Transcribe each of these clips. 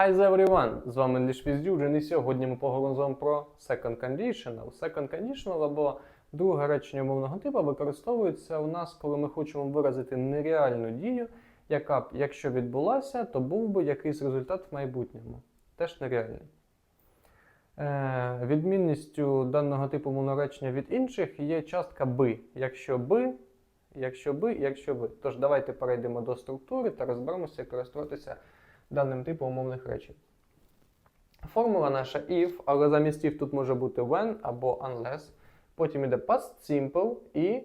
Hi everyone! З вами English with і сьогодні ми поговоримо про second conditional. Second conditional або друге речення мовного типу використовується у нас, коли ми хочемо виразити нереальну дію, яка б, якщо відбулася, то був би якийсь результат в майбутньому. Теж нереальний. Е, відмінністю даного типу мовного речення від інших є частка би. Якщо би, якщо би, якщо би. Тож давайте перейдемо до структури та розберемося, як користуватися даним типом умовних речень. Формула наша if, але замість if тут може бути when або unless. Потім іде past simple і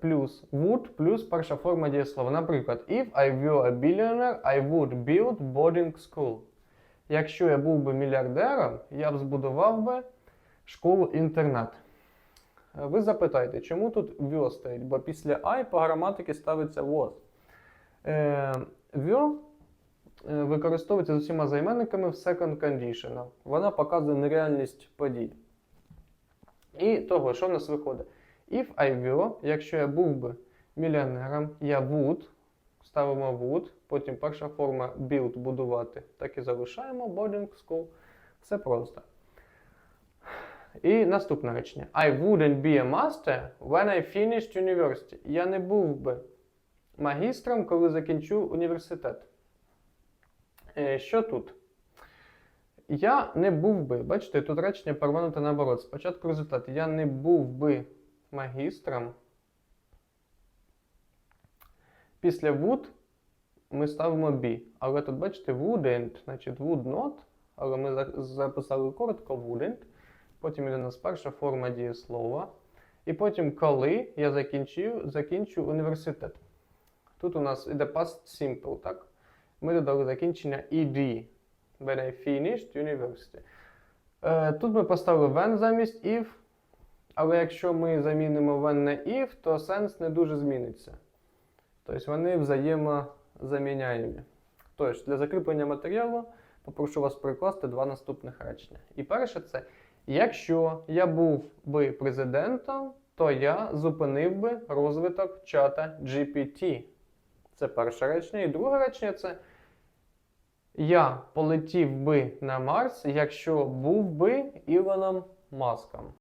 плюс would плюс перша форма дієслова. Наприклад, if I were a billionaire, I would build boarding school. Якщо я був би мільярдером, я б збудував би школу-інтернат. Ви запитаєте, чому тут were стоїть? Бо після I по граматиці ставиться was. Е, were використовується з усіма займенниками в second conditional. Вона показує нереальність подій. І того, що в нас виходить? If I were, якщо я був би мільйонером, я would, ставимо would, потім перша форма build будувати, так і залишаємо boarding school. Все просто. І наступне речення. I wouldn't be a master when I finished university. Я не був би магістром, коли закінчу університет. Е, Що тут? Я не був би, бачите, тут речення перевернуте наоборот. Спочатку результат. Я не був би магістром. Після would ми ставимо be. Але тут, бачите, wouldn't, значить would not. Але ми записали коротко wouldn't. Потім іде у нас перша форма дієслова. І потім, коли я закінчив, закінчу університет. Тут у нас іде past simple, так? Ми додали закінчення ed. I finished university. Е, тут ми поставили when замість if. Але якщо ми замінимо when на if, то сенс не дуже зміниться. Тобто вони взаємозаміняємі. Тож, для закріплення матеріалу попрошу вас прикласти два наступних речення. І перше це: якщо я був би президентом, то я зупинив би розвиток чата GPT. Це перше речення. І друге речення це я полетів би на Марс, якщо був би Ілоном Маском.